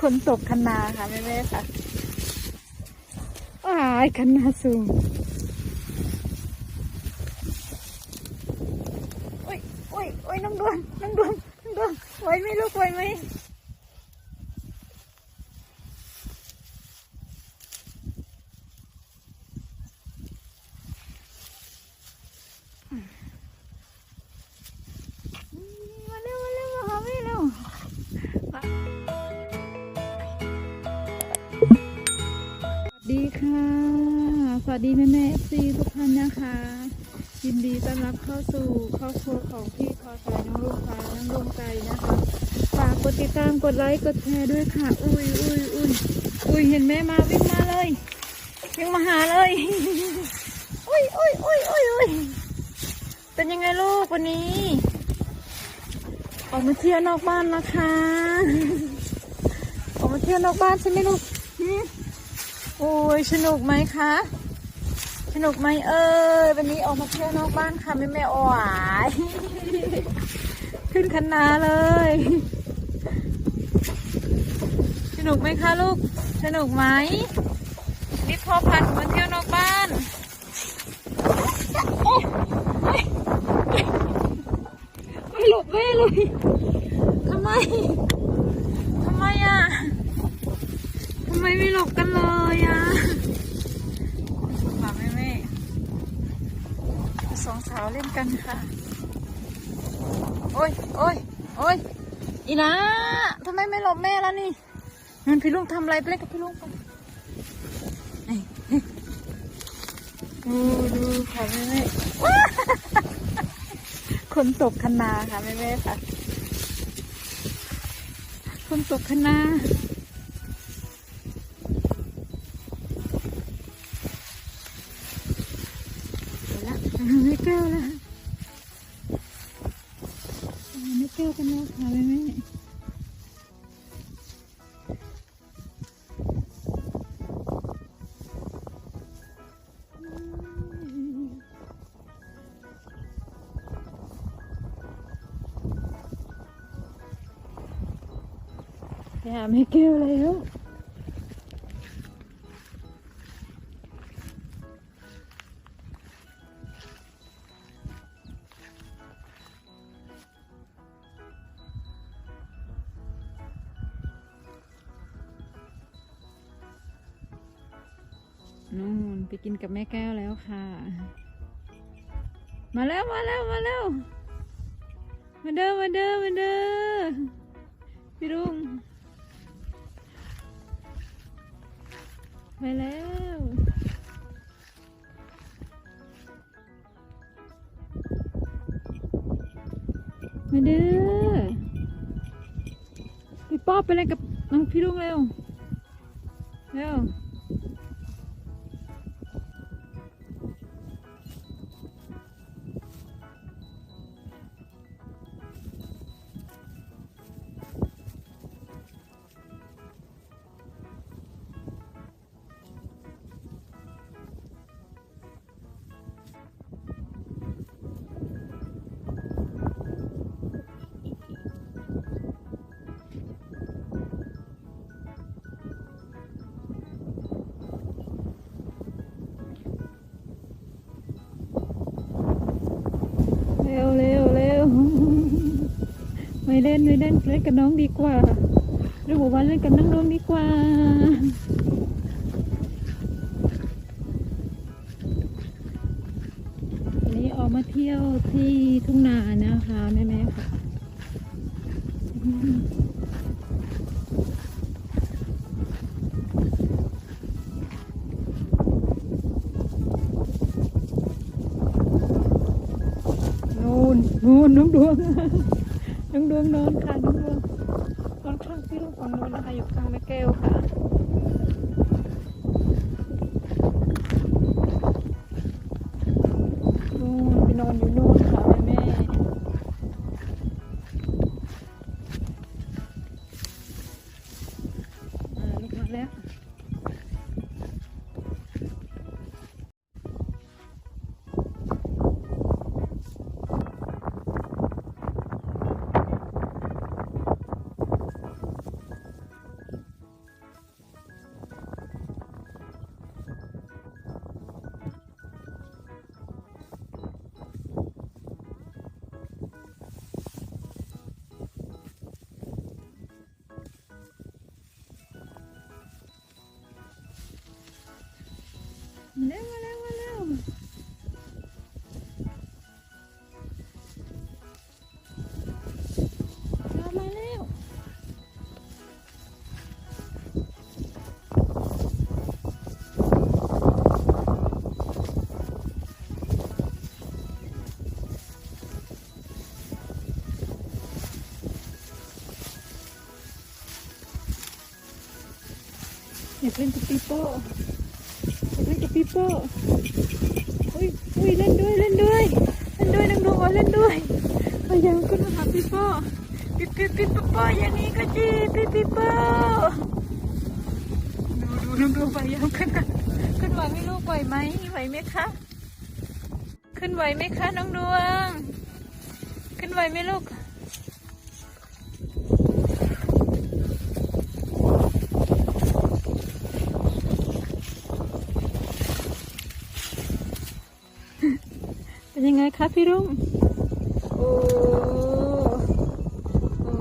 คนตกคันนาค่ะแม่แม่ค่ะว้ายคันนาสูงโอ้ยโอ้ยโอ้ยน้องดวงน้องดวงน้องดวงไหวไหมลูกไหวไหม วัสดีแม่แม่เอฟซีทุกท่านนะคะ ยินดีต้อนรับเข้าสู่ครอบครัวของพี่พอใจน้องลูกฟ้าน้องดวงใจนะคะฝากกดติดตามกดไลค์กดแชร์ด้วยค่ะ อุ้ยอุ้ยอุ้ยอุ้ยเห็นแม่มาวิ่งมาเลยวิ่งมาหาเลยอุ้ยอุ้ยอุ้ยอุ้ยอุ้ยเป็นยังไงลูกวันนี้ ออกมาเที่ยวนอกบ้านนะคะ ออกมาเที่ยวนอกบ้านใช่ไหมลูกโอ้ยสนุกไหมคะ สนุกไหมเออวันนี้ออกมาเที่ยวนอกบ้านค่ะแม่แม่โอ้ยขึ้นคันนาเลย สนุกไหมคะลูก สนุกไหมนี่พ่อพันมาเที่ยวนอกบ้านไม่หลบแม่เลยทำไมทำไมอะทำไมไม่หลบกันเลยอะฝากแม่แม่ สาวเล่นกันค่ะ โอ้ยโอ้ยโอ้ยอีนะทำไมไม่หลบแม่แล้วนี่นั่นพี่ลุงทำอะไรไปเล่นกับพี่ลุงไปดูดูค่ะแม่แม่คนตกคนาค่ะแม่แม่ค่ะ คนตกคนา เกลียวกันแล้วค่ะแม่แม่ไปหาไม่เกลียวแล้ว ไปกินกับแม่แก้วแล้วค่ะ มาแล้วมาแล้วมาแล้วมาเด้อมาเด้อมาเด้อพี่รุ่งไปแล้วมาเด้อพี่ป๊อบไปเล่นกับน้องพี่รุ่งเร็วเร็ว ไม่เล่นไม่เล่นเล่นกับน้องดีกว่าหรือบอกว่าเล่นกับน้องน้องดีกว่าวันนี้ออกมาเที่ยวที่ทุ่งนานะคะแม่แม่ๆค่ะนู่นนู่นน้องดวง ดวงนอนค่ะน้องดวงนอนข้างที่ลูกของนอนนะคะอยู่ข้างแม่แก้วค่ะ มาเร็วมาเร็วมาเร็วมามาเร็วอยากเล่นกับปีโป้อยากเล่นกับ ปีโป้อุ้ยอุ้ยเล่นด้วยเล่นด้วยเล่นด้วยนังดวงอ๋อเล่นด้วยพยายามขึ้นมาหาปีโป้ปีปีปีปีโป้อย่างนี้ก็จีปีปีโป้ดูดูนังดวงพยายามขึ้นมาขึ้นไหวไหมลูกไหวไหมไหวไหมคะขึ้นไหวไหมคะน้องดวง ขึ้นไหวไหมลูก คะพี่รุ่งโอ้โอ้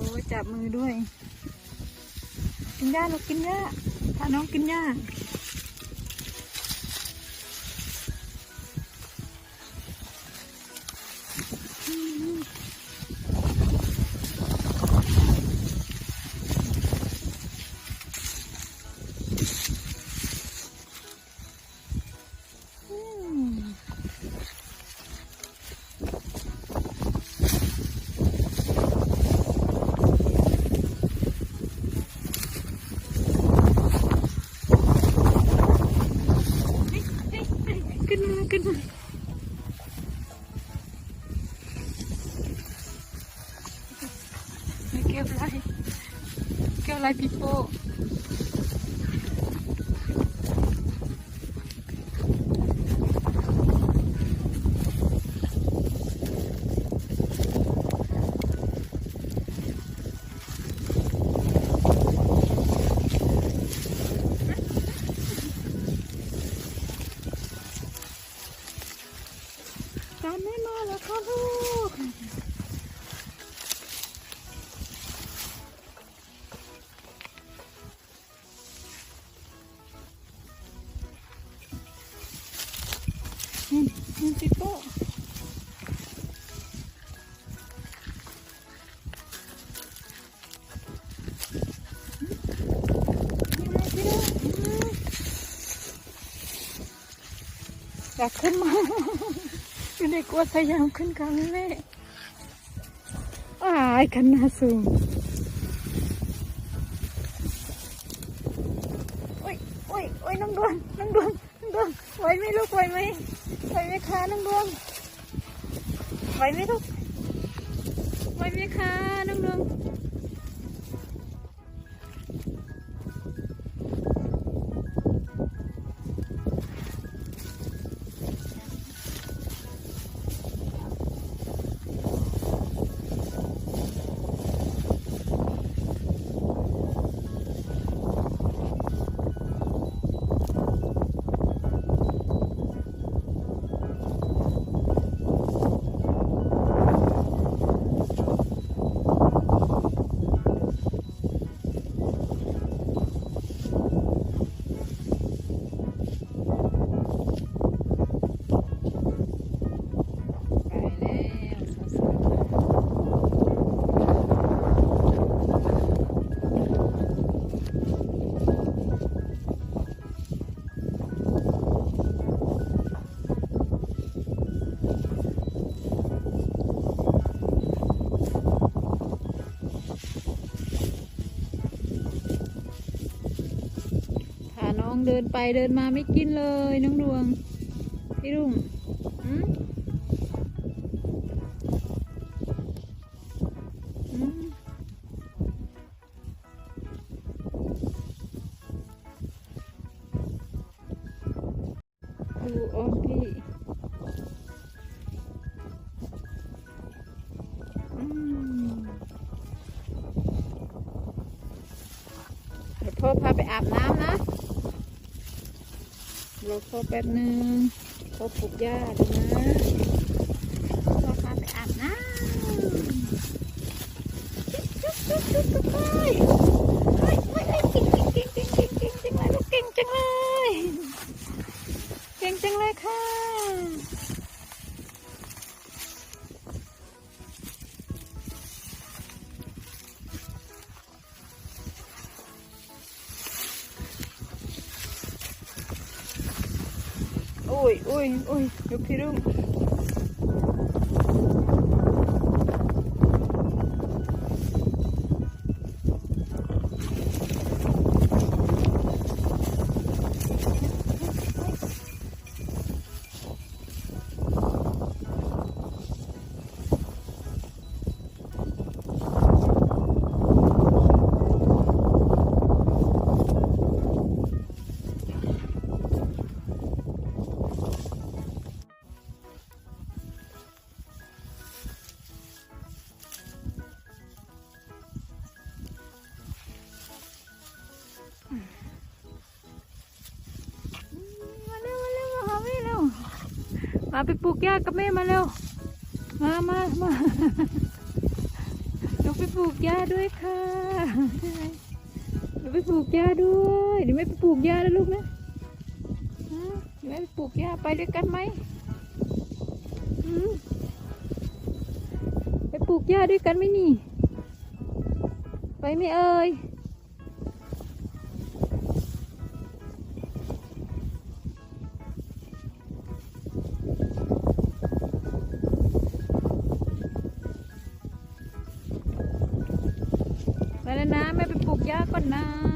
โอ้จับมือด้วย กินหญ้าลูกกินหญ้าพาน้องกินหญ้าอืม ขึ้นมาขึ้นมาไม่ เก็บไรเก็บไรปีโป้การไม่มาแล้วค่ะลูก อยากขึ้นมา อยู่ในกลัวพยามขึ้นกันแม่อ้ายคันหนาสูงโอ้ยโอ้ยโอ้ยน้องดวงน้องดวงน้องดวงไหวไหมลูกไหวไหมไหวไหมคะน้องดวงไหวไหมลูกไหวไหมคะน้องดวง องเดินไปเดินมาไม่กินเลยน้องดวง พี่รุ่งอืมอืมดูออมพี่เดี๋ยวพ่อพาไปอาบน้ำนะ รอพ่อแป๊บนึงพ่อปลูกหญ้าดูนะ ยอุ้ย ไปปลูกหญ้ากับแม่มาเร็ว มามามาเราไปปลูกหญ้าด้วยค่ะเราไปปลูกหญ้าด้วยเดี๋ยวไม่ไปปลูกหญ้านะลูกนะเดี๋ยวไม่ไปปลูกหญ้าไปด้วยกันไหมไปปลูกหญ้าด้วยกันไหมนี่ ไปไม่เอ่ย แล้วนะแม่ไปปลูกหญ้าก่อนนะ